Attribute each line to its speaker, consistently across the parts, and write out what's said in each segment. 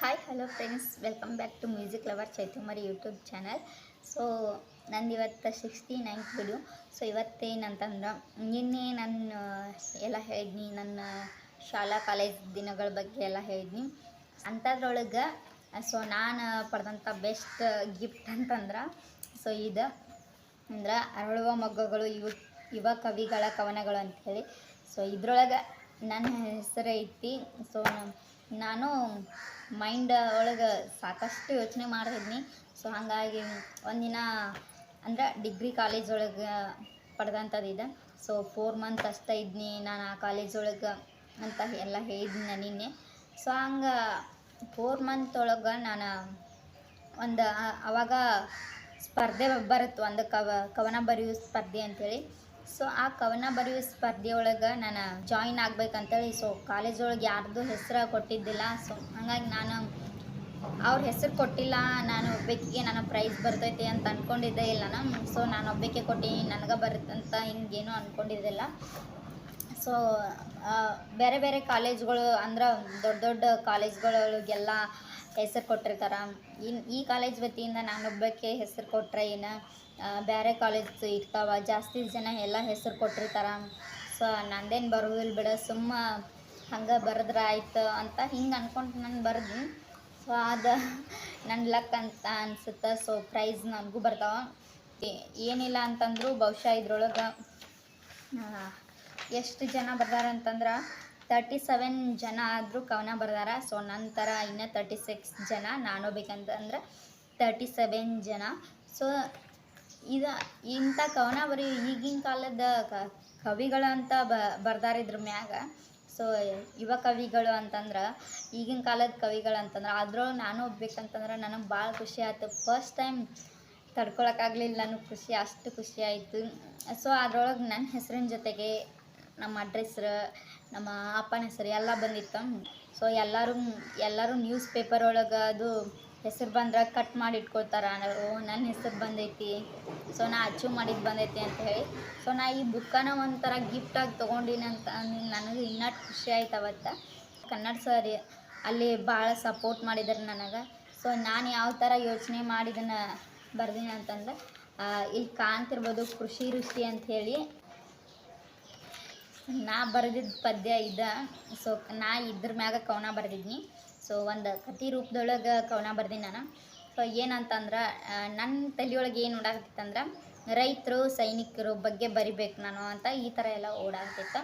Speaker 1: Hi hello friends welcome back to music lover Chaitumari YouTube channel so ನಂದು ಇವತ್ತು sixty ninth video so ಇವತ್ತೇನಂತಂದ್ರೆ, ನಿನ್ನೆ ನನ್ನ ಎಲ್ಲ ಹೇಳಿದ್ನಿ, ನನ್ನ ಶಾಲಾ ಕಾಲೇಜ್ ದಿನಗಳ ಬಗ್ಗೆ ಎಲ್ಲ ಹೇಳಿದ್ನಿ. ಅಂಥದ್ರೊಳಗೆ ಸೊ ನಾನು ಪಡೆದಂಥ ಬೆಸ್ಟ್ ಗಿಫ್ಟ್ ಅಂತಂದ್ರೆ ಸೊ ಇದು, ಅಂದ್ರೆ ಅರಳುವ ಮಗ್ಗಗಳು, ಯುವ ಯುವ ಕವಿಗಳ ಕವನಗಳು ಅಂಥೇಳಿ ಸೊ ಇದ್ರೊಳಗೆ ನನ್ನ ಹೆಸರು ಐತಿ ಸೊ ನಾನು ಮೈಂಡ್ ಒಳಗೆ ಸಾಕಷ್ಟು ಯೋಚನೆ ಮಾಡಿದ್ನಿ ಸೊ ಹಾಗಾಗಿ ಒಂದಿನ ಅಂದ್ರೆ ಡಿಗ್ರಿ ಕಾಲೇಜ್ ಒಳಗೆ ಪಡೆದಂಥದ್ದಿದೆ ಸೊ ಫೋರ್ ಮಂತ್ ಅಷ್ಟೇ ಇದ್ನಿ. ನಾನು ಆ ಕಾಲೇಜ್ ಒಳಗೆ ಅಂತ ಎಲ್ಲ ಹೇಳಿದ್ನಿ ನಾನು ನಿನ್ನೆ. ಸೊ ಹಂಗೆ ಫೋರ್ ಮಂತ್ ಒಳಗೆ ನಾನು ಒಂದು ಅವಾಗ ಸ್ಪರ್ಧೆ ಬರುತ್ತೆ ಒಂದು ಕವ, ಕವನ ಬರೆಯೋ ಸ್ಪರ್ಧೆ ಅಂಥೇಳಿ ಸೊ ಆ ಕವನ ಬರೆಯುವ ಸ್ಪರ್ಧೆಯೊಳಗೆ ನಾನು ಜಾಯಿನ್ ಆಗ್ಬೇಕಂತೇಳಿ ಸೊ ಕಾಲೇಜ್ ಒಳಗೆ ಯಾರ್ದು ಹೆಸರು ಕೊಟ್ಟಿದ್ದಿಲ್ಲ. ಸೊ ಹಾಗಾಗಿ ನಾನು ಅವ್ರ ಹೆಸರು ಕೊಟ್ಟಿಲ್ಲ, ನಾನು ಒಬ್ಬಾಕಿಗೆ ನಾನು ಪ್ರೈಸ್ ಬರ್ತೈತಿ ಅಂತ ಅಂದ್ಕೊಂಡಿದ್ದೆ ಇಲ್ಲ ನಾನು ಸೊ ನಾನು ಒಬ್ಬಕ್ಕೆ ಕೊಟ್ಟಿನಿ, ನನಗೆ ಬರುತ್ತಂತ ಹಿಂಗೇನು ಅಂದ್ಕೊಂಡಿದ್ದಿಲ್ಲ ಸೊ ಬೇರೆ ಬೇರೆ ಕಾಲೇಜ್ಗಳು ಅಂದ್ರೆ ದೊಡ್ಡ ದೊಡ್ಡ ಕಾಲೇಜ್ಗಳಿಗೆಲ್ಲ ಹೆಸರು ಕೊಟ್ಟಿರ್ತಾರೆ. ಇನ್ನು ಈ ಕಾಲೇಜ್ ವತಿಯಿಂದ ನಾನೊಬ್ಬಕ್ಕೆ ಹೆಸರು ಕೊಟ್ಟರೆ ಏನು? ಬೇರೆ ಕಾಲೇಜ್ ಇರ್ತಾವ. ಜಾಸ್ತಿ ಜನ ಎಲ್ಲ ಹೆಸರು ಕೊಟ್ಟಿರ್ತಾರೆ. ಸೊ ನಂದೇನು ಬರುವುದಿಲ್ಲ ಬಿಡ. ಸುಮ್ಮ ಹಂಗೆ ಬರೆದ್ರೆ ಆಯ್ತು ಅಂತ ಹಿಂಗೆ ಅಂದ್ಕೊಂಡು ನಾನು ಬರ್ದು. ಸೊ ಅದು ನನ್ನ ಲಕ್ ಅಂತ ಅನ್ಸುತ್ತೆ. ಸೊ ಪ್ರೈಸ್ ನನಗೂ ಬರ್ತಾವ. ಏನಿಲ್ಲ ಅಂತಂದ್ರು ಬಹುಶಃ ಇದ್ರೊಳಗೆ ಎಷ್ಟು ಜನ ಬರ್ದಾರ ಅಂತಂದ್ರೆ ತರ್ಟಿ ಸೆವೆನ್ ಜನ ಆದರೂ ಕವನ ಬರ್ದಾರ. ಸೊ ನನ್ನ ಥರ ಇನ್ನೂ ತರ್ಟಿ ಸಿಕ್ಸ್ ಜನ, ನಾನು ಬೇಕಂತಂದ್ರೆ ತರ್ಟಿ ಸೆವೆನ್ ಜನ. ಸೊ ಇದು ಇಂಥ ಕವನ ಬರೀ ಈಗಿನ ಕಾಲದ ಕ ಕವಿಗಳಂತ ಬ, ಬರ್ದಾರ ಇದ್ರ ಮ್ಯಾಗ. ಸೊ ಯುವ ಕವಿಗಳು ಅಂತಂದ್ರೆ, ಈಗಿನ ಕಾಲದ ಕವಿಗಳು ಅಂತಂದ್ರೆ ಅದ್ರೊಳಗೆ ನಾನು ಹೋಗ್ಬೇಕಂತಂದ್ರೆ ನನಗೆ ಭಾಳ ಖುಷಿ ಆಯ್ತು. ಫಸ್ಟ್ ಟೈಮ್ ತಡ್ಕೊಳಕ್ಕಾಗಲಿಲ್ಲ ನನಗೆ ಖುಷಿ, ಅಷ್ಟು ಖುಷಿ ಆಯಿತು. ಸೊ ಅದ್ರೊಳಗೆ ನನ್ನ ಹೆಸರಿನ ಜೊತೆಗೆ ನಮ್ಮ ಅಡ್ರೆಸ್ ನಮ್ಮ ಅಪ್ಪನ ಹೆಸರು ಎಲ್ಲ ಬಂದಿತ್ತು ಸೊ ಎಲ್ಲರೂ ಎಲ್ಲರೂ ನ್ಯೂಸ್ ಪೇಪರ್ ಒಳಗೆ ಅದು ಹೆಸರು ಬಂದ್ರೆ ಕಟ್ ಮಾಡಿ ಇಟ್ಕೊಳ್ತಾರೆ ಓ ನನ್ನ ಹೆಸರು ಬಂದೈತಿ ಸೊ ನಾ ಅಚೀವ್ ಮಾಡಿದ್ದು ಬಂದೈತಿ ಅಂತ ಹೇಳಿ. ಸೊ ನಾ ಈ ಬುಕ್ಕನ ಒಂಥರ ಗಿಫ್ಟಾಗಿ ತೊಗೊಂಡಿನಿ ಅಂತ ನನಗೆ ಇನ್ನೂ ಖುಷಿ ಆಯ್ತು ಅವತ್ತು. ಕನ್ನಡ ಸರ್ ಅಲ್ಲಿ ಭಾಳ ಸಪೋರ್ಟ್ ಮಾಡಿದ್ರು ನನಗೆ. ಸೊ ನಾನು ಯಾವ ಥರ ಯೋಚನೆ ಮಾಡಿದನ್ನು ಬರ್ದೀನಿ ಅಂತಂದ್ರೆ ಇಲ್ಲಿ ಕಾಣ್ತಿರ್ಬೋದು ಕೃಷಿ ರುಚಿ ಅಂತ ಹೇಳಿ. ನಾ ಬರೆದಿದ್ದ ಪದ್ಯ ಇದ. ಸೊ ನಾ ಇದ್ರ ಮ್ಯಾಗ ಕವನ ಬರೆದಿದ್ನಿ. ಸೊ ಒಂದು ಕತಿ ರೂಪದೊಳಗೆ ಕವನ ಬರ್ದೀನಿ ನಾನು. ಸೊ ಏನಂತಂದ್ರೆ ನನ್ನ ತಲೆಯೊಳಗೆ ಏನು ಓಡಾಕತ್ತಿತ್ತಂದ್ರೆ ರೈತರು ಸೈನಿಕರು ಬಗ್ಗೆ ಬರಿಬೇಕು ನಾನು ಅಂತ ಈ ಥರ ಎಲ್ಲ ಓಡಾಡ್ತಿತ್ತು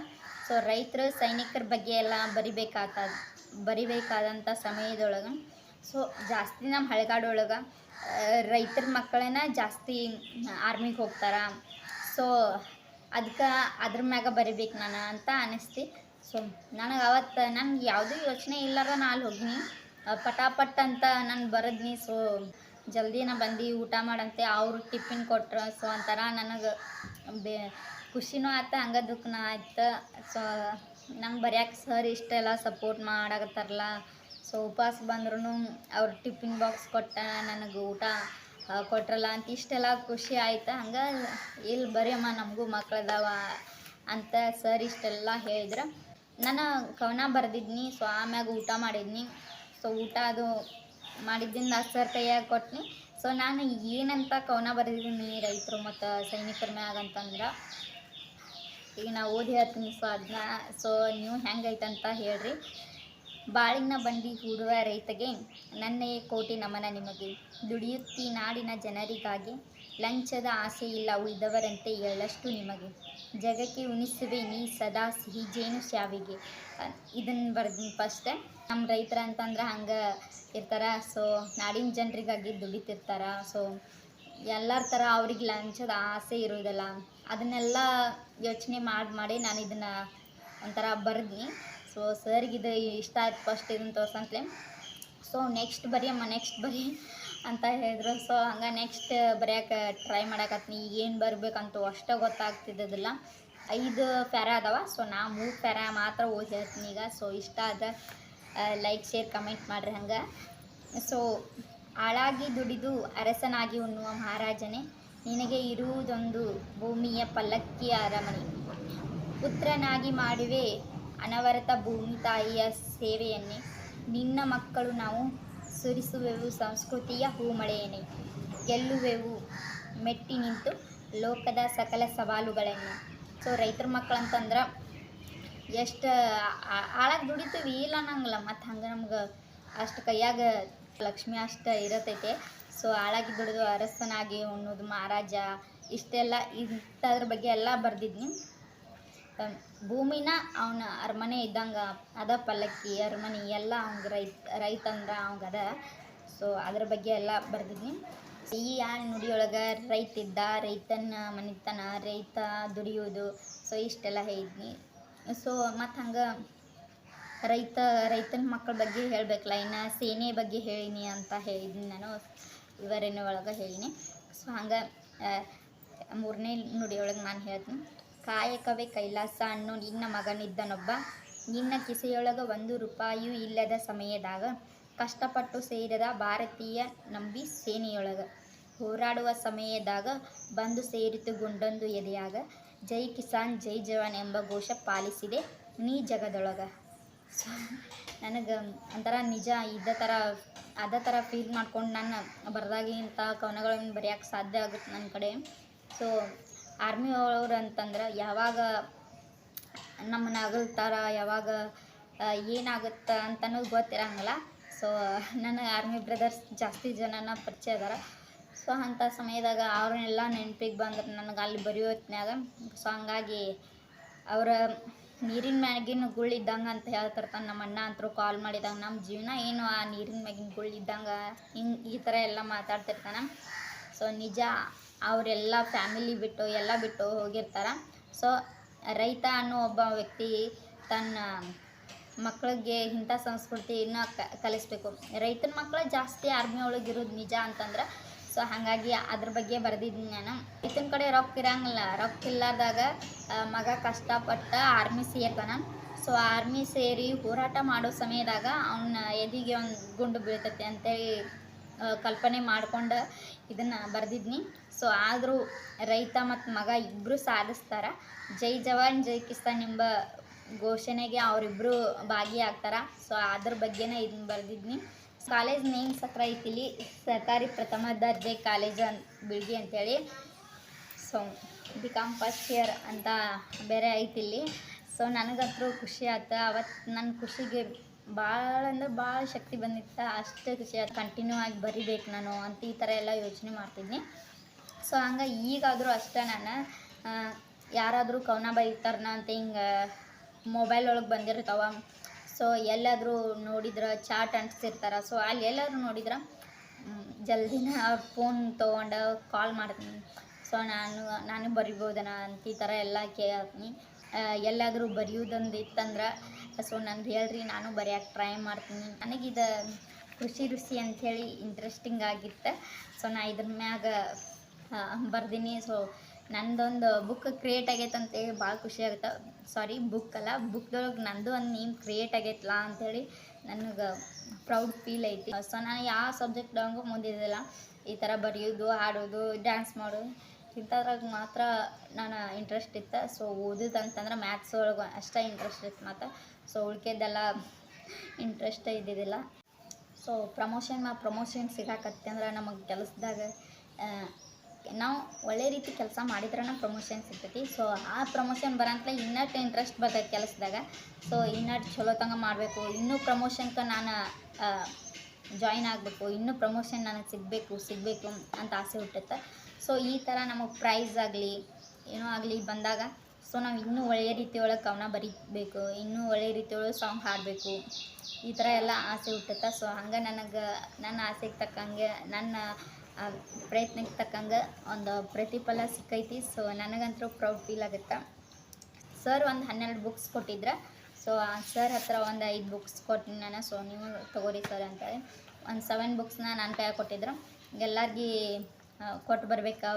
Speaker 1: ಸೊ ರೈತರು ಸೈನಿಕರ ಬಗ್ಗೆ ಎಲ್ಲ ಬರಿಬೇಕಾದ ಬರಿಬೇಕಾದಂಥ ಸಮಯದೊಳಗೆ ಸೊ ಜಾಸ್ತಿ ನಮ್ಮ ಹಳೆಗಾಡೊಳಗೆ ರೈತರ ಮಕ್ಕಳನ್ನ ಜಾಸ್ತಿ ಆರ್ಮಿಗೆ ಹೋಗ್ತಾರೆ. ಸೊ ಅದಕ್ಕೆ ಅದ್ರ ಮ್ಯಾಗ ಬರಿಬೇಕು ನಾನು ಅಂತ ಅನಿಸ್ತಿ. ಸೊ ನನಗೆ ಅವತ್ತು ನನಗೆ ಯಾವುದೂ ಯೋಚನೆ ಇಲ್ಲಾರ ನಾ ಅಲ್ಲಿ ಹೋಗಿನಿ. ಪಟಾಪಟ್ ಅಂತ ನಾನು ಬರದ್ನಿ. ಸೊ ಜಲ್ದಿನ ಬಂದು ಊಟ ಮಾಡಂತೆ. ಅವರು ಟಿಫಿನ್ ಕೊಟ್ರು. ಸೊ ಒಂಥರ ನನಗೆ ಬೇ, ಖುಷಿನೂ ಆಯ್ತು ಹಂಗೆ ದುಃಖನೂ ಆಯ್ತು. ಸೊ, ನಂಗೆ ಬರ್ಯಾಕೆ ಸರ್ ಇಷ್ಟೆಲ್ಲ ಸಪೋರ್ಟ್ ಮಾಡಾಕತ್ತಾರಲ್ಲ. ಸೊ ಉಪವಾಸ ಬಂದ್ರೂ ಅವ್ರು ಟಿಫಿನ್ ಬಾಕ್ಸ್ ಕೊಟ್ಟ, ನನಗೆ ಊಟ ಕೊಟ್ರಲ್ಲ ಅಂತ ಇಷ್ಟೆಲ್ಲ ಖುಷಿ ಆಯ್ತು. ಹಂಗೆ ಇಲ್ಲಿ ಬರೆಯಮ್ಮ ನಮಗೂ ಮಕ್ಕಳದಾವ ಅಂತ ಸರ್ ಇಷ್ಟೆಲ್ಲ ಹೇಳಿದ್ರು. ನಾನು ಕವನ ಬರೆದಿದ್ನಿ ಸೊ ಆಮ್ಯಾಗ ಊಟ ಮಾಡಿದ್ನಿ. ಸೊ ಊಟ ಅದು ಮಾಡಿದ್ದಿಂದ ಸರ್ ಕೈಯಾಗ ಕೊಟ್ನಿ. ಸೊ ನಾನು ಏನಂತ ಕವನ ಬರೆದಿದ್ದೀನಿ ರೈತರು ಮತ್ತು ಸೈನಿಕರ ಮ್ಯಾಗ ಅಂತಂದ್ರೆ, ಈಗ ನಾ ಓದಿ ಹೇಳ್ತೀನಿ ಸೊ ಅದನ್ನ ಸೊ ನೀವು ಹೆಂಗೈತಂತ ಹೇಳ್ರಿ. ಬಾಳಿನ ಬಂಡಿ ಹೂಡುವ ರೈತಗೆ ನನ್ನೇ ಕೋಟಿ ನಮನ ನಿಮಗೆ. ದುಡಿಯುತ್ತಿ ನಾಡಿನ ಜನರಿಗಾಗಿ ಲಂಚದ ಆಸೆ ಇಲ್ಲ ಉಳಿದವರಂತೆ ಎಳ್ಳಷ್ಟು ನಿಮಗೆ. ಜಗಕ್ಕೆ ಉಣಿಸುವೆ ನೀ ಸದಾ ಸಿಹಿ ಜೇನು ಶಾವಿಗೆ. ಇದನ್ನ ಬರ್ದಿನಿ ಫಸ್ಟ್. ನಮ್ಮ ರೈತರ ಅಂತಂದ್ರೆ ಹಂಗೆ ಇರ್ತಾರ. ಸೊ ನಾಡಿನ ಜನರಿಗಾಗಿ ದುಡಿತಿರ್ತಾರ. ಸೊ ಎಲ್ಲರ ಥರ ಅವ್ರಿಗೆ ಲಂಚದ ಆಸೆ ಇರೋದಿಲ್ಲ. ಅದನ್ನೆಲ್ಲ ಯೋಚನೆ ಮಾಡಿ ಮಾಡಿ ನಾನು ಇದನ್ನು ಒಂಥರ ಬರ್ದಿ ಸೊ ಸರ್ಗೆ ಇಷ್ಟ ಆಯ್ತು ಫಸ್ಟ್ ಇದನ್ನು ತೋರ್ಸಂತ್ಲೆ. ಸೊ ನೆಕ್ಸ್ಟ್ ಬರೀ ಅಮ್ಮ ನೆಕ್ಸ್ಟ್ ಬರಿ. ಅಂತ ಹೇಳಿದ್ರು. ಸೊ ಹಂಗೆ ನೆಕ್ಸ್ಟ್ ಬರೆಯೋಕೆ ಟ್ರೈ ಮಾಡಕತ್ನಿ. ಏನು ಬರಬೇಕಂತ ಅಷ್ಟೇ ಗೊತ್ತಾಗ್ತಿದ್ದಿಲ್ಲ ಐದು ಪ್ಯಾರ ಅದಾವ. ಸೊ ನಾ ಮೂರು ಪ್ಯಾರ ಮಾತ್ರ ಓದಿ ಹೇಳ್ತೀನಿ ಈಗ. ಸೊ ಇಷ್ಟ ಆದ ಲೈಕ್ ಶೇರ್ ಕಮೆಂಟ್ ಮಾಡಿರಿ ಹಂಗೆ. ಸೊ ಹಾಳಾಗಿ ದುಡಿದು ಅರಸನಾಗಿ ಉಣ್ಣುವ ಮಹಾರಾಜನೇ, ನಿನಗೆ ಇರುವುದೊಂದು ಭೂಮಿಯ ಪಲ್ಲಕ್ಕಿಯ ಅರಮನೆ ಪುತ್ರನಾಗಿ ಮಾಡುವೆ ಅನವರತ ಭೂಮಿ ತಾಯಿಯ ಸೇವೆಯನ್ನೇ. ನಿನ್ನ ಮಕ್ಕಳು ನಾವು ಸುರಿಸುವೆವು ಸಂಸ್ಕೃತಿಯ ಹೂಮಳೆಯನೆ ಗೆಲ್ಲುವೆವು ಮೆಟ್ಟಿ ನಿಂತು ಲೋಕದ ಸಕಲ ಸವಾಲುಗಳನ್ನು. ಸೊ, ರೈತರ ಮಕ್ಕಳಂತಂದ್ರೆ ಎಷ್ಟು ಆಳಾಗಿ ದುಡಿತೀವಿ ಇಲ್ಲ ಅನ್ನಂಗಿಲ್ಲ ಮತ್ತು ಹಂಗೆ ನಮ್ಗೆ ಅಷ್ಟು ಕೈಯಾಗ ಲಕ್ಷ್ಮಿ ಅಷ್ಟು ಇರತೈತೆ. ಸೊ, ಆಳಾಗಿ ದುಡಿದು ಅರಸನಾಗಿ ಉಣ್ಣೋದು ಮಹಾರಾಜ. ಇಷ್ಟೆಲ್ಲ ಇಂಥದ್ರ ಬಗ್ಗೆ ಎಲ್ಲ ಬರೆದಿದ್ನಿ. ಭೂಮಿನ ಅವನ ಅರಮನೆ ಇದ್ದಂಗೆ ಅದ ಪಲ್ಲಕ್ಕಿ, ಅರಮನೆ ಎಲ್ಲ ಅವಂಗ ರೈತ ಅಂದ್ರೆ ಅವಂಗೆ ಅದ. ಸೊ ಅದ್ರ ಬಗ್ಗೆ ಎಲ್ಲ ಬರ್ದಿದ್ನಿ. ಈ ಆ ನುಡಿಯೊಳಗೆ ರೈತ ಇದ್ದ, ರೈತನ ಮನಿತನ, ರೈತ ದುಡಿಯೋದು ಸೊ ಇಷ್ಟೆಲ್ಲ ಹೇಳಿದ್ನಿ. ಸೊ ಮತ್ತು ಹಂಗೆ ರೈತ, ರೈತನ ಮಕ್ಕಳ ಬಗ್ಗೆ ಹೇಳಬೇಕಲ್ಲ, ಇನ್ನು ಸೇನೆ ಬಗ್ಗೆ ಹೇಳಿನಿ ಅಂತ ಹೇಳಿದ್ನಿ ನಾನು ವಿವರಣೆ ಒಳಗೆ ಹೇಳಿನಿ. ಸೊ ಹಂಗೆ ಮೂರನೇ ನುಡಿಯೊಳಗೆ ನಾನು ಹೇಳ್ತೀನಿ. ಕಾಯಕವೇ ಕೈಲಾಸ ಅನ್ನೋ ನಿನ್ನ ಮಗನಿದ್ದನೊಬ್ಬ. ನಿನ್ನ ಕಿಸೆಯೊಳಗೆ ಒಂದು ರೂಪಾಯಿಯೂ ಇಲ್ಲದ ಸಮಯದಾಗ ಕಷ್ಟಪಟ್ಟು ಸೇರಿದ ಭಾರತೀಯ ನಂಬಿ ಸೇನೆಯೊಳಗೆ. ಹೋರಾಡುವ ಸಮಯದಾಗ ಬಂದು ಸೇರಿತು ಗುಂಡೊಂದು ಎದೆಯಾಗ. ಜೈ ಕಿಸಾನ್, ಜೈ ಜವಾನ್ ಎಂಬ ಘೋಷ ಪಾಲಿಸಿದೆ ನೀ ಜಗದೊಳಗೆ. ಸೊ ನನಗೆ ಒಂಥರ ನಿಜ ಇದ್ದ ಥರ ಅದೇ ಥರ ಫೀಲ್ ಮಾಡ್ಕೊಂಡು ನಾನು ಬರ್ದಾಗಿ ಇಂಥ ಕವನಗಳನ್ನು ಬರೆಯೋಕ್ಕೆ ಸಾಧ್ಯ ಆಗುತ್ತೆ ನನ್ನ ಕಡೆ. ಸೊ ಆರ್ಮಿ ಅವ್ರು ಅಂತಂದ್ರೆ ಯಾವಾಗ ನಮ್ಮನ್ನ ಅಗಲ್ತಾರ ಯಾವಾಗ ಏನಾಗುತ್ತೆ ಅಂತನೂ ಗೊತ್ತಿರಂಗಿಲ್ಲ. ಸೊ ನನ್ನ ಆರ್ಮಿ ಬ್ರದರ್ಸ್ ಜಾಸ್ತಿ ಜನನ ಪರಿಚಯ ಅದಾರ. ಸೊ ಅಂಥ ಸಮಯದಾಗ ಅವ್ರನ್ನೆಲ್ಲ ನೆನಪಿಗೆ ಬಂದ್ರೆ ನನಗೆ ಅಲ್ಲಿ ಬರೆಯೋ ಹೊತ್ನ್ಯಾಗ ಸೊ ಹಂಗಾಗಿ ಅವರ ನೀರಿನ ಮ್ಯಾಗಿನ ಗುಳ್ಳಿದ್ದಂಗೆ ಅಂತ ಹೇಳ್ತಿರ್ತಾನೆ ನಮ್ಮ ಅಣ್ಣ ಅಂತರೂ ಕಾಲ್ ಮಾಡಿದಾಗ. ನಮ್ಮ ಜೀವನ ಏನು ಆ ನೀರಿನ ಮ್ಯಾಗಿನ ಗುಳ್ಳಿದ್ದಂಗೆ ಹಿಂಗೆ ಈ ಥರ ಎಲ್ಲ ಮಾತಾಡ್ತಿರ್ತಾನೆ. ಸೊ ನಿಜ ಅವರೆಲ್ಲ ಫ್ಯಾಮಿಲಿ ಬಿಟ್ಟು ಎಲ್ಲ ಬಿಟ್ಟು ಹೋಗಿರ್ತಾರೆ. ಸೊ ರೈತ ಅನ್ನೋ ಒಬ್ಬ ವ್ಯಕ್ತಿ ತನ್ನ ಮಕ್ಕಳಿಗೆ ಇಂಥ ಸಂಸ್ಕೃತಿನ ಕಲಿಸ್ಬೇಕು. ರೈತನ ಮಕ್ಕಳು ಜಾಸ್ತಿ ಆರ್ಮಿ ಒಳಗೆ ಇರೋದು ನಿಜ ಅಂತಂದ್ರೆ ಸೊ ಹಾಗಾಗಿ ಅದ್ರ ಬಗ್ಗೆ ಬರೆದಿದ್ದೀನಿ ನಾನು. ರೈತನ ಕಡೆ ರೊಕ್ಕ ಇರಂಗಿಲ್ಲ. ರೊಕ್ಕ ಇಲ್ಲದಾಗ ಮಗ ಕಷ್ಟಪಟ್ಟು ಆರ್ಮಿ ಸೇರ್ತಾನ. ಸೊ ಆರ್ಮಿ ಸೇರಿ ಹೋರಾಟ ಮಾಡೋ ಸಮಯದಾಗ ಅವನ ಎದಿಗೆ ಒಂದು ಗುಂಡು ಬೀಳ್ತೈತೆ ಅಂತೇಳಿ ಕಲ್ಪನೆ ಮಾಡ್ಕೊಂಡು ಇದನ್ನು ಬರ್ದಿದ್ನಿ. ಸೊ ಆದರೂ ರೈತ ಮತ್ತು ಮಗ ಇಬ್ಬರು ಸಾಧಿಸ್ತಾರೆ ಜೈ ಜವಾನ್, ಜೈ ಕಿಸ್ತಾನ್ ಎಂಬ ಘೋಷಣೆಗೆ ಅವರಿಬ್ಬರು ಭಾಗಿಯಾಗ್ತಾರೆ. ಸೊ ಅದ್ರ ಬಗ್ಗೆನೇ ಇದನ್ನ ಬರ್ದಿದ್ನಿ. ಕಾಲೇಜ್ ನೇಮ್ ಸಕ್ರ ಐತಿಲಿ ಸರ್ಕಾರಿ ಪ್ರಥಮ ದರ್ಜೆ ಕಾಲೇಜು ಅಂತ ಬಿಳ್ಗಿ ಅಂತೇಳಿ. So B com first year ಅಂತ ಬೇರೆ ಐತಿಲ್ಲಿ. ಸೊ ನನಗಂತೂ ಖುಷಿ ಆಯ್ತು ಅವತ್ತು ನನ್ನ ಖುಷಿಗೆ ಭಾಳ ಅಂದ್ರೆ ಭಾಳ ಶಕ್ತಿ ಬಂದಿತ್ತು, ಅಷ್ಟು ಖುಷಿ ಆಯ್ತು. ಕಂಟಿನ್ಯೂ ಆಗಿ ಬರಿಬೇಕು ನಾನು ಅಂತ ಈ ಥರ ಎಲ್ಲ ಯೋಚನೆ ಮಾಡ್ತಿದ್ನಿ. ಸೊ ಹಂಗೆ ಈಗಾದರೂ ಅಷ್ಟೇ ನಾನು ಯಾರಾದರೂ ಕವನ ಬರೀತಾರನ ಅಂತ ಹಿಂಗೆ ಮೊಬೈಲ್ ಒಳಗೆ ಬಂದಿರ್ತಾವ. ಸೊ ಎಲ್ಲಾದರೂ ನೋಡಿದ್ರೆ ಚಾಟ್ ಅಂಟಿಸಿರ್ತಾರೆ ಸೊ ಅಲ್ಲಿ ಎಲ್ಲಾದರೂ ನೋಡಿದ್ರೆ ಜಲ್ದಿನ ಫೋನ್ ತೊಗೊಂಡು ಕಾಲ್ ಮಾಡ್ತೀನಿ. ಸೊ ನಾನು ನಾನು ಬರಿಬೋದನ ಅಂತ ಈ ಥರ ಎಲ್ಲ ಕೇಳ್ತೀನಿ. ಎಲ್ಲಾದರೂ ಬರೆಯೋದೊಂದು ಇತ್ತಂದ್ರೆ ಸೊ ನಂದು ಹೇಳ್ರಿ, ನಾನು ಬರೆಯೋಕೆ ಟ್ರೈ ಮಾಡ್ತೀನಿ. ನನಗಿದು ಖುಷಿ ರುಚಿ ಅಂಥೇಳಿ ಇಂಟ್ರೆಸ್ಟಿಂಗ್ ಆಗಿತ್ತು. ಸೊ ನಾ ಇದ್ರ ಮ್ಯಾಗ ಬರ್ದೀನಿ. ಸೊ ನಂದೊಂದು ಬುಕ್ ಕ್ರಿಯೇಟ್ ಆಗೈತೆ ಅಂತೇಳಿ ಭಾಳ ಖುಷಿ ಆಗುತ್ತೆ. ಸಾರಿ ಬುಕ್ ಅಲ್ಲ ಬುಕ್ದೊಳಗೆ ನಂದು ಒಂದು ನೇಮ್ ಕ್ರಿಯೇಟ್ ಆಗೈತಲ್ಲ ಅಂಥೇಳಿ ನನಗೆ ಪ್ರೌಡ್ ಫೀಲ್ ಐತಿ. ಸೊ ನಾನು ಯಾವ ಸಬ್ಜೆಕ್ಟ್ದಾಗೂ ಮುಂದಿದ್ದಿಲ್ಲ ಈ ಥರ ಬರೆಯೋದು, ಹಾಡೋದು ಡ್ಯಾನ್ಸ್ ಮಾಡೋದು. ಇಂಥದ್ರಾಗ ಮಾತ್ರ ನಾನು ಇಂಟ್ರೆಸ್ಟ್ ಇತ್ತು. ಸೊ ಓದೋದು ಅಂತಂದ್ರೆ ಮ್ಯಾಥ್ಸ್ ಒಳಗೆ ಅಷ್ಟೇ ಇಂಟ್ರೆಸ್ಟ್ ಇತ್ತು ಮತ್ತು. ಸೊ ಉಳ್ಕೆದೆಲ್ಲ ಇಂಟ್ರೆಸ್ಟ್ ಇದ್ದಿದ್ದಿಲ್ಲ. ಸೊ ಪ್ರಮೋಷನ್ ಮಾ ಪ್ರಮೋಷನ್ ಸಿಗಾಕತ್ತೆ ಅಂದ್ರೆ ನಮಗೆ ಕೆಲಸದಾಗ ನಾವು ಒಳ್ಳೆ ರೀತಿ ಕೆಲಸ ಮಾಡಿದ್ರೆ ಪ್ರಮೋಷನ್ ಸಿಗ್ತೈತಿ. ಸೊ ಆ ಪ್ರಮೋಷನ್ ಬರಂತಲೇ ಇನ್ನಷ್ಟು ಇಂಟ್ರೆಸ್ಟ್ ಬರ್ತೈತೆ ಕೆಲಸದಾಗ. ಸೊ ಇನ್ನಷ್ಟು ಚಲೋ ತಂಗ ಮಾಡಬೇಕು. ಇನ್ನೂ ಪ್ರಮೋಷನ್ಗೆ ನಾನು ಜಾಯಿನ್ ಆಗಬೇಕು. ಇನ್ನೂ ಪ್ರಮೋಷನ್ ನನಗೆ ಸಿಗಬೇಕು ಸಿಗಬೇಕು ಅಂತ ಆಸೆ ಹುಟ್ಟುತ್ತೆ. ಸೊ ಈ ಥರ ನಮಗೆ ಪ್ರೈಸ್ ಆಗಲಿ, ಏನೋ ಆಗಲಿ ಬಂದಾಗ ಸೊ ನಾವು ಇನ್ನೂ ಒಳ್ಳೆಯ ರೀತಿಯೊಳಗೆ ಕವನ ಬರೀಬೇಕು, ಇನ್ನೂ ಒಳ್ಳೆಯ ರೀತಿಯೊಳಗೆ ಸಾಂಗ್ ಹಾಡಬೇಕು, ಈ ಥರ ಎಲ್ಲ ಆಸೆ ಹುಟ್ಟುತ್ತೆ? ಸೊ ಹಂಗೆ ನನಗೆ, ನನ್ನ ಆಸೆಗೆ ತಕ್ಕಂಗೆ, ನನ್ನ ಪ್ರಯತ್ನಕ್ಕೆ ತಕ್ಕಂಗೆ ಒಂದು ಪ್ರತಿಫಲ ಸಿಕ್ಕೈತಿ. ಸೊ ನನಗಂತೂ ಪ್ರೌಡ್ ಫೀಲ್ ಆಗುತ್ತೆ? ಸರ್ ಒಂದು ಹನ್ನೆರಡು ಬುಕ್ಸ್ ಕೊಟ್ಟಿದ್ರೆ. ಸೊ ಆ ಸರ್ ಹತ್ರ ಒಂದು ಐದು ಬುಕ್ಸ್ ಕೊಟ್ಟಿನಿ ನಾನು. ಸೊ ನೀವು ತಗೋರಿ ಸರ್ ಅಂತ ಒಂದು ಸೆವೆನ್ ಬುಕ್ಸ್ನ ನಾನು ಕೈಯಾಗ ಕೊಟ್ಟಿದ್ರು. ಎಲ್ಲರಿಗೆ ಕೊಟ್ಟು ಬರಬೇಕಾ?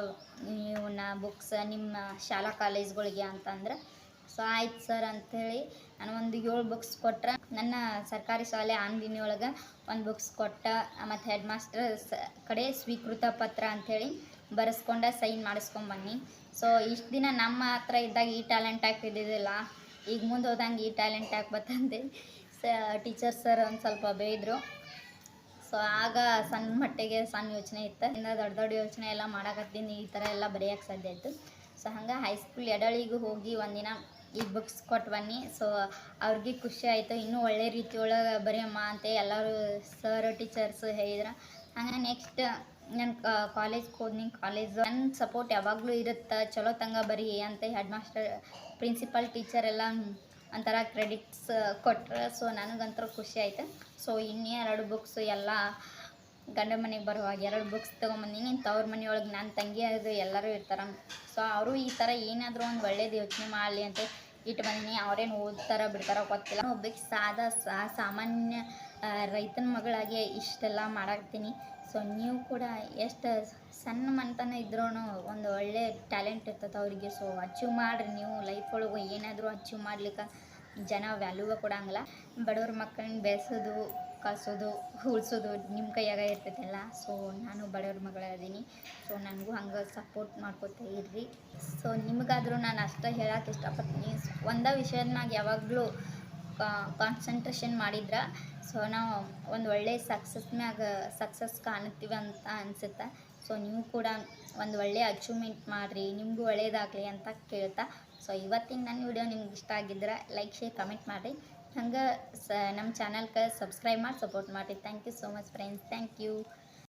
Speaker 1: ಇವನ್ನ ಬುಕ್ಸ್ ನಿಮ್ಮ ಶಾಲಾ ಕಾಲೇಜ್ಗಳಿಗೆ ಅಂತಂದ್ರೆ ಸೊ, ಆಯ್ತು ಸರ್ ಅಂಥೇಳಿ ನಾನು ಒಂದು ಏಳು ಬುಕ್ಸ್ ಕೊಟ್ರೆ, ನನ್ನ ಸರ್ಕಾರಿ ಶಾಲೆ ಆನ್ಲೈನ್ ಒಳಗೆ ಒಂದು ಬುಕ್ಸ್ ಕೊಟ್ಟ, ಮತ್ತು ಹೆಡ್ ಮಾಸ್ಟರ್ ಸ ಕಡೆ ಸ್ವೀಕೃತ ಪತ್ರ ಅಂಥೇಳಿ ಬರೆಸ್ಕೊಂಡ ಸೈನ್ ಮಾಡಿಸ್ಕೊಂಬನ್ನಿ ಸೊ ಇಷ್ಟು ದಿನ ನಮ್ಮ ಹತ್ರ ಇದ್ದಾಗ ಈ ಟ್ಯಾಲೆಂಟ್ ಹಾಕಿದ್ದಿದ್ದಿಲ್ಲ ಈಗ ಮುಂದೆ ಹೋದಂಗೆ ಈ ಟ್ಯಾಲೆಂಟ್ ಯಾಕೆ ಬರ್ತಂತೆ ಸ ಟೀಚರ್ ಸರ್ ಒಂದು ಸ್ವಲ್ಪ ಬೇಯ್ದರು. ಸೊ ಆಗ ಸಣ್ಣ ಮಟ್ಟಿಗೆ ಸಣ್ಣ ಯೋಚನೆ ಇತ್ತು. ಇನ್ನ ದೊಡ್ಡ ದೊಡ್ಡ ಯೋಚನೆ ಎಲ್ಲ ಮಾಡಕತ್ತೀನಿ ಈ ಥರ ಎಲ್ಲ ಬರೆಯೋಕ್ಕೆ ಸಾಧ್ಯ ಇತ್ತು ಸೊ ಹಂಗೆ ಹೈಸ್ಕೂಲ್ ಎಡಳಿಗೂ ಹೋಗಿ ಒಂದಿನ ಈ ಬುಕ್ಸ್ ಕೊಟ್ಟು ಬನ್ನಿ. ಸೊ ಅವ್ರಿಗೆ ಖುಷಿ ಆಯಿತು. ಇನ್ನೂ ಒಳ್ಳೆ ರೀತಿಯೊಳಗೆ ಬರೆಯಮ್ಮ ಅಂತ ಎಲ್ಲರೂ ಸರ್ ಟೀಚರ್ಸ್ ಹೇಳಿದ್ರು. ಹಂಗೆ ನೆಕ್ಸ್ಟ್ ನನ್ನ ಕಾಲೇಜ್ಗೆ ಹೋದ್ನಿ ಕಾಲೇಜ್ ನನ್ನ ಸಪೋರ್ಟ್ ಯಾವಾಗಲೂ ಇರುತ್ತೆ? ಚಲೋ ತಂಗ ಬರೀ ಅಂತ ಹೆಡ್ ಮಾಸ್ಟರ್ ಪ್ರಿನ್ಸಿಪಲ್ ಟೀಚರ್ ಎಲ್ಲ ಒಂಥರ ಕ್ರೆಡಿಟ್ಸ್ ಕೊಟ್ಟರೆ ಸೊ ನನಗಂತೂ ಖುಷಿ ಆಯ್ತು. ಸೊ ಇನ್ನೂ ಎರಡು ಬುಕ್ಸ್ ಎಲ್ಲ ಗಂಡ ಮನೆಗೆ ಬರುವಾಗ ಎರಡು ಬುಕ್ಸ್ ತೊಗೊಂಬಂದಿನಿ. ತವ್ರ ಮನೆಯೊಳಗೆ ನನ್ನ ತಂಗಿ ಅದು ಎಲ್ಲರೂ ಇರ್ತಾರೆ. ಸೊ ಅವರು ಈ ಥರ ಏನಾದರೂ ಒಂದು ಒಳ್ಳೇದು ಯೋಚನೆ ಮಾಡಲಿ ಅಂತ ಇಟ್ಟು ಬಂದಿನಿ. ಅವರೇನು ಓದ್ತಾರ, ಬಿಡ್ತಾರ, ಗೊತ್ತಿಲ್ಲ. ಒಬ್ಬಕ್ಕೆ ಸಾದ ಸಾಮಾನ್ಯ ರೈತನ ಮಗಳಾಗಿ ಇಷ್ಟೆಲ್ಲ ಮಾಡಾಕ್ತೀನಿ. ಸೊ ನೀವು ಕೂಡ ಎಷ್ಟು ಸಣ್ಣ ಮನೆತನ ಇದ್ರೂ ಒಂದು ಒಳ್ಳೆ ಟ್ಯಾಲೆಂಟ್ ಇರ್ತದೆ ಅವರಿಗೆ. ಸೊ ಅಚೀವ್ ಮಾಡಿರಿ ನೀವು ಲೈಫ್ ಒಳಗೆ ಏನಾದರೂ ಅಚೀವ್ ಮಾಡ್ಲಿಕ್ಕೆ ಜನ ವ್ಯಾಲ್ಯೂವ ಕೊಡಂಗಿಲ್ಲ ಬಡವ್ರ ಮಕ್ಕಳನ್ನ ಬೆಳೆಸೋದು ಕಲಿಸೋದು ಉಳಿಸೋದು ನಿಮ್ಮ ಕೈಯಾಗ ಇರ್ತೈತಲ್ಲ ಸೊ ನಾನು ಬಡವ್ರ ಮಗಳಿದ್ದೀನಿ ಸೊ ನನಗೂ ಹಂಗೆ ಸಪೋರ್ಟ್ ಮಾಡ್ಕೋತಾ ಇರ್ರಿ. ಸೊ ನಿಮಗಾದರೂ ನಾನು ಅಷ್ಟೇ ಹೇಳಕ್ಕೆ ಇಷ್ಟಪಡ್ತೀನಿ. ಒಂದೇ ವಿಷಯದ ಯಾವಾಗಲೂ ಕಾನ್ಸಂಟ್ರೇಷನ್ ಮಾಡಿದ್ರೆ ಸೊ ನಾವು ಒಂದು ಒಳ್ಳೆಯ ಸಕ್ಸಸ್ ಮ್ಯಾಗ ಸಕ್ಸಸ್ ಕಾಣುತ್ತೀವಿ ಅಂತ ಅನಿಸುತ್ತೆ. ಸೊ ನೀವು ಕೂಡ ಒಂದು ಒಳ್ಳೆಯ ಅಚೀವ್ಮೆಂಟ್ ಮಾಡಿರಿ, ನಿಮಗೂ ಒಳ್ಳೆಯದಾಗಲಿ ಅಂತ ಕೇಳ್ತಾ. ಸೊ ಇವತ್ತಿನ ನನ್ನ ವಿಡಿಯೋ ನಿಮ್ಗೆ ಇಷ್ಟ ಆಗಿದ್ರೆ ಲೈಕ್ ಶೇರ್ ಕಮೆಂಟ್ ಮಾಡಿರಿ. ಹಂಗೆ ಸ ನಮ್ಮ ಚಾನಲ್ಗೆ ಸಬ್ಸ್ಕ್ರೈಬ್ ಮಾಡಿ ಸಪೋರ್ಟ್ ಮಾಡಿರಿ. Thank you so much friends thank you